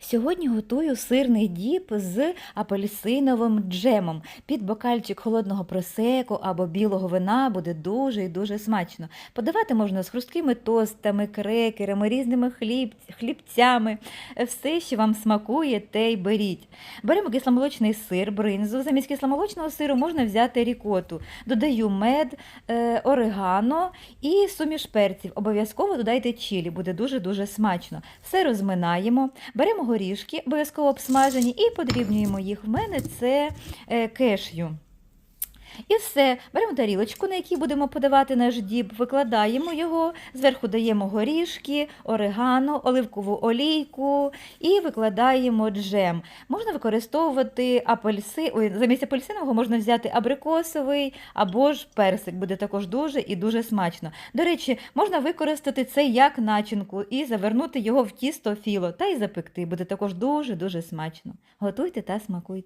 Сьогодні готую сирний діп з апельсиновим джемом. Під бокальчик холодного просеку або білого вина буде дуже і дуже смачно. Подавати можна з хрусткими тостами, крекерами, різними хліб, хлібцями. Все, що вам смакує, те й беріть. Беремо кисломолочний сир, бринзу. Замість кисломолочного сиру можна взяти рікоту. Додаю мед, е, орегано і суміш перців. Обов'язково додайте чилі, буде дуже-дуже смачно. Все розминаємо, беремо горішки, обов'язково обсмажені, і подрібнюємо їх. В мене це е, кешю. І все, беремо тарілочку, на якій будемо подавати наш діб, викладаємо його, зверху даємо горішки, орегано, оливкову олійку і викладаємо джем. Можна використовувати апельси, ой, замість апельсинового можна взяти абрикосовий або ж персик, буде також дуже і дуже смачно. До речі, можна використати це як начинку і завернути його в тісто філо та й запекти. Буде також дуже-дуже смачно. Готуйте та смакуйте.